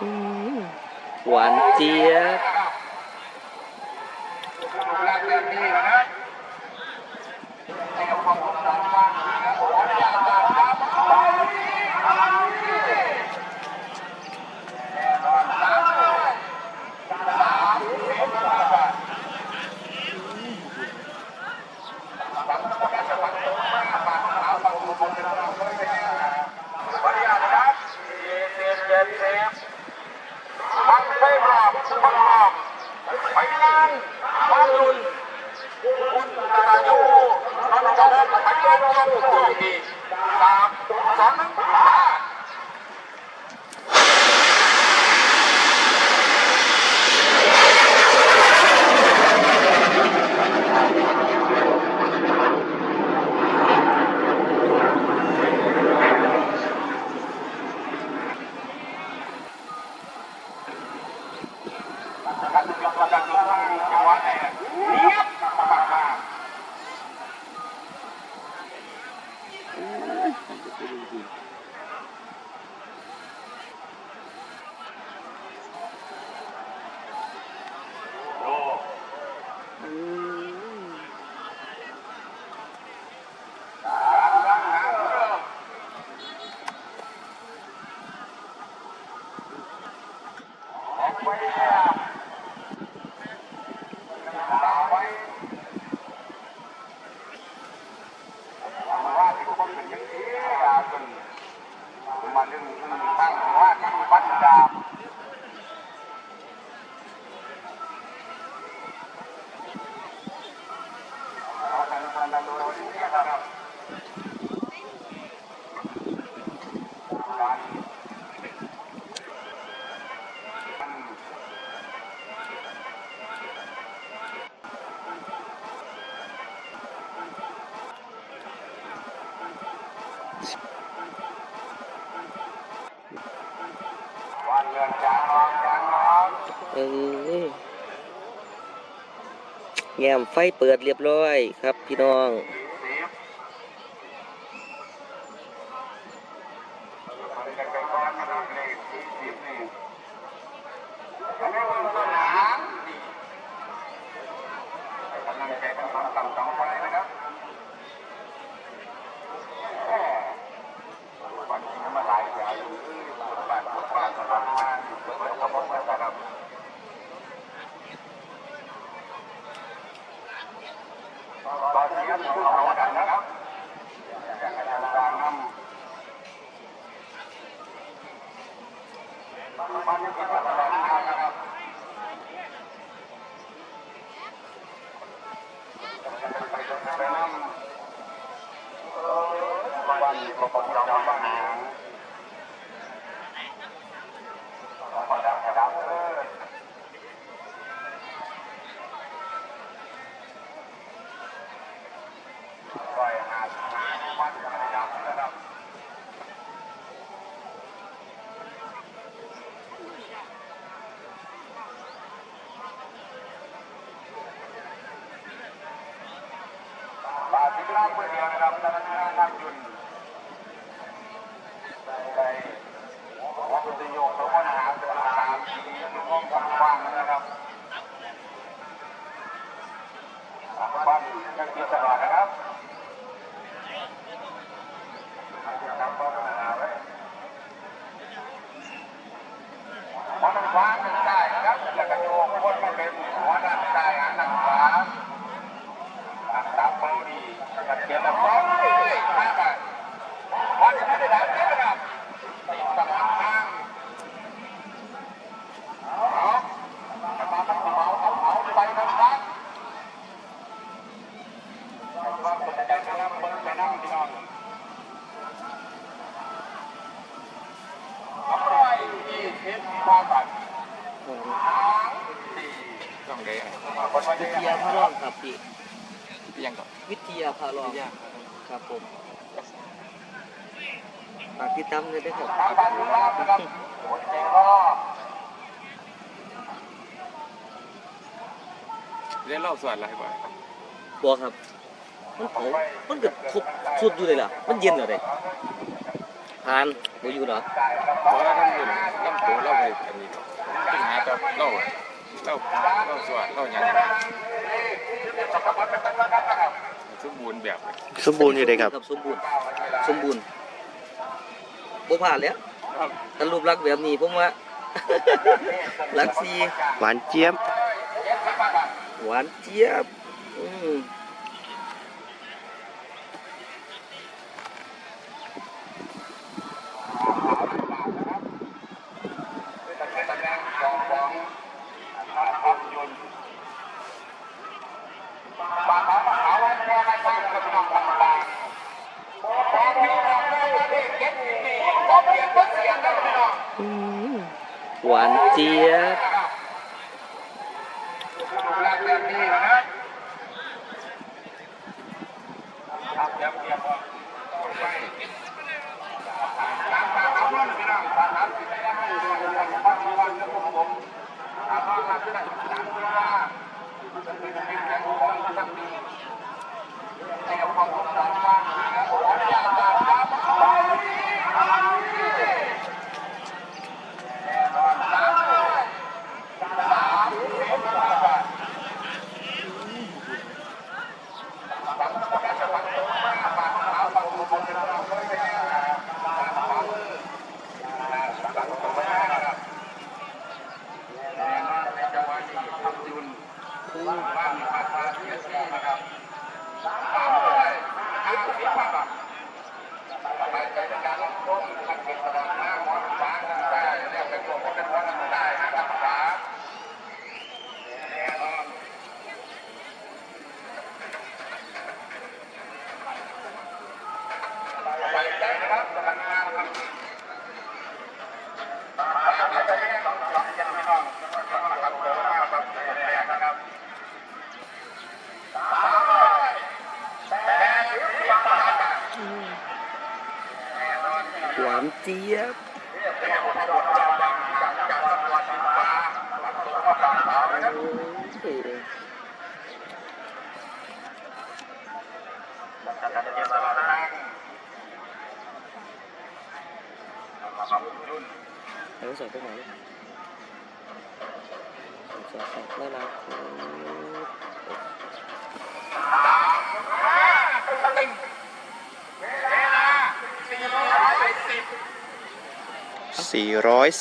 หวานเจี๊ยบ มันไฟรอบมันรอบไปงานมาลุนคุณตาโยนนทวัฒน์ไป ลงลงโชคดีสามสองหนึ่งห้า การศึกษาการศึกษาจังหวัดไหนเนียบมากมาก อืม ออกไปเนี่ยสาวไว้ว่าที่คนเป็นอย่างนี้อาจนมาเรื่องตั้งว่าที่ปัญญาเอาทางทางดำเนินนี้ครับการ วัน เงินจางน้องจางน้องเออแง้มไฟเปิดเรียบร้อยครับพี่น้อง สิบมันจะเป็นก้อนขนาดเล็กสี่สิบนี่อันนี้มันตัวหางดีกำลังใจกำลังต่ำสองไฟนะครับแหม่วันนี้มาหลายอย่างอยู่บ้านบ้านสำหรับงานอยู่เปิดกระบอกนะครับ ตอนนี้ก็คือเอาดันนะครับอยากให้ทางการนำมันจะเป็นอะไรนะครับไปจนไปนำวันประกอบเราบ้านหางประดับประดับเออ ร้อยห้าสิบห้าวันจักรยานนะครับ บาสิ กราเพื่อเดียวนะครับธนาคารนำยุนได้วัตถุโยกสมนาหาสามทีทุกห้องกว้างนะครับบ้านยังติดตลอดนะครับนำข้อเสนอไว้พอมันขวามันได้ครับแล้วก็โยกคนมาเป็นหัวด้านซ้ายหันด้านขวาตามเบอร์ดีกระเทียมน้ำซอ สห้อจะไม่ได้ดับนะครับติดตลอดทางเอาจะมาตั้งเมาเอาเอาไปทางซ้ายความสนใจไปนำเบอร์ไปนำพี่น้องร้อยยี่สิบห้าบาทสามสี่ต้องได้คนวิทยาพาร้องครับพี่ ยังก่อนวิทยาพาร้องครับผมฝากติดตามเลยด้วยครับสามบาทนะครับคนเจก็เล่นรอบส่วนอะไรบ่อยบอกครับ มันเผามันเกิดครบสุดอยู่เลยล่ะ มันเย็นเหรอเด็กพานบ่อยู่เหรอเพราะว่าท่านเป็นลำตัวเราไปอันนี้ปัญหากับเรา เราเราสวดเราอย่างสมบูรณ์แบบเลยสมบูรณ์อยู่เลยครับสมบูรณ์สมบูรณ์บ่ผ่านแล้วถ้ารูปลักษณ์แบบนี้ผมว่าลักซีหวานเจี๊ยบ หวานเจี๊ยบ อืม หวานเจี๊ยบ หวานเจี๊ยบ โอ้ยแล้วใส่ไปไหนใส่ใส่แล้วเราสี่ ร้อย